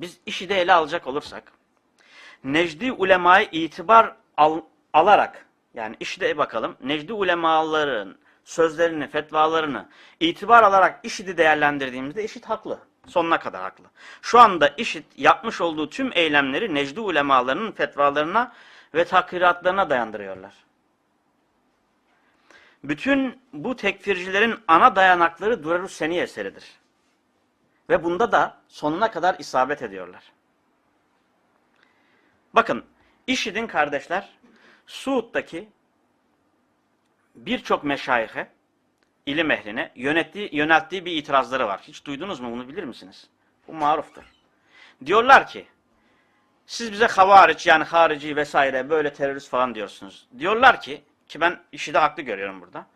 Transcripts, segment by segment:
Biz işi de ele alacak olursak, Necdi ulemayı itibar al- alarak, yani işi de bakalım, Necdi ulemaların sözlerini, fetvalarını itibar alarak işidi değerlendirdiğimizde işit haklı. Sonuna kadar haklı. Şu anda işit yapmış olduğu tüm eylemleri Necdi ulemalarının fetvalarına ve takriratlarına dayandırıyorlar. Bütün bu tekfircilerin ana dayanakları Durarus Seni eseridir. Ve bunda da sonuna kadar isabet ediyorlar. Bakın, IŞİD'in kardeşler, Suud'daki birçok meşayihe, ilim ehline yönettiği, yönelttiği bir itirazları var. Hiç duydunuz mu bunu bilir misiniz? Bu maruftur. Diyorlar ki, siz bize havariç yani harici vesaire böyle terörist falan diyorsunuz. Diyorlar ki, ki ben işi de haklı görüyorum burada.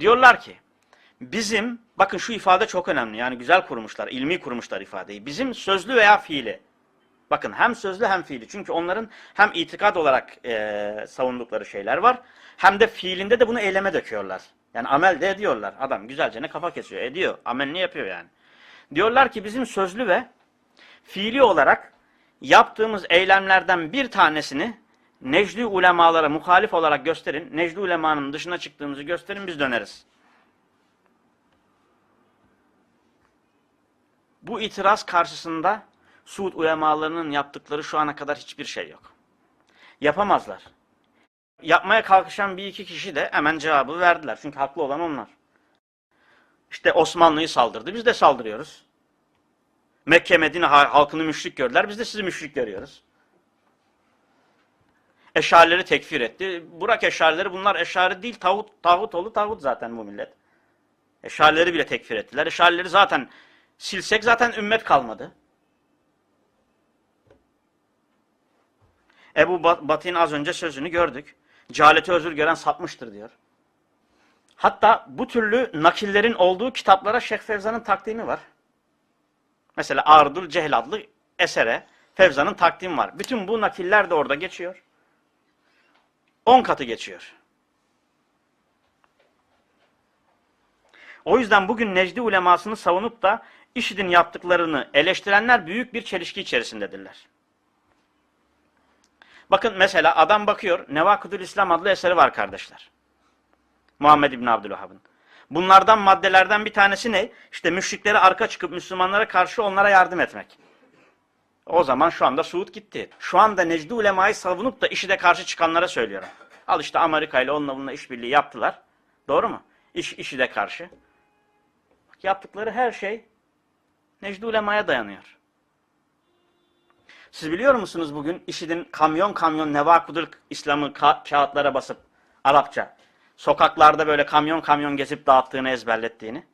Diyorlar ki, bizim, bakın şu ifade çok önemli yani güzel kurmuşlar, ilmi kurmuşlar ifadeyi. Bizim sözlü veya fiili, bakın hem sözlü hem fiili. Çünkü onların hem itikad olarak eee, savundukları şeyler var, hem de fiilinde de bunu eyleme döküyorlar. Yani amel de ediyorlar. Adam güzelce ne kafa kesiyor, ediyor. Amelini yapıyor yani. Diyorlar ki bizim sözlü ve fiili olarak yaptığımız eylemlerden bir tanesini Necdi ulemalara muhalif olarak gösterin. Necdi ulemanın dışına çıktığımızı gösterin biz döneriz. Bu itiraz karşısında Suud ulemalarının yaptıkları şu ana kadar hiçbir şey yok. Yapamazlar. Yapmaya kalkışan bir iki kişi de hemen cevabı verdiler. Çünkü haklı olan onlar. İşte Osmanlı'yı saldırdı. Biz de saldırıyoruz. Mekke Medine ha- halkını müşrik gördüler. Biz de sizi müşrik görüyoruz. Eşarileri tekfir etti. Burak eşarileri bunlar eşari değil tağut, tağut oğlu tağut zaten bu millet. Eşarileri bile tekfir ettiler. Eşarileri zaten silsek zaten ümmet kalmadı. Ebu Bat- Batı'nın az önce sözünü gördük. Cehaleti özür gören sapmıştır diyor. Hatta bu türlü nakillerin olduğu kitaplara Şeyh Fevza'nın takdimi var. Mesela Ardul Cehl adlı esere Fevza'nın takdimi var. Bütün bu nakiller de orada geçiyor. 10 katı geçiyor. O yüzden bugün Necdi ulemasını savunup da IŞİD'in yaptıklarını eleştirenler büyük bir çelişki içerisindedirler. Bakın mesela adam bakıyor, Nevakıdül İslam adlı eseri var kardeşler. Muhammed İbni Abdülvahhab'ın. Bunlardan maddelerden bir tanesi ne? İşte müşriklere arka çıkıp Müslümanlara karşı onlara yardım etmek. O zaman şu anda Suud gitti. Şu anda Necdi ulemayı savunup da IŞİD'e karşı çıkanlara söylüyorum. Al işte Amerika ile onunla bununla işbirliği yaptılar. Doğru mu? İş, IŞİD'e karşı. Yaptıkları her şey Necdi ulemaya dayanıyor. Siz biliyor musunuz bugün IŞİD'in kamyon kamyon Nevakudur İslam'ı ka- kağıtlara basıp Arapça sokaklarda böyle kamyon kamyon gezip dağıttığını ezberlettiğini?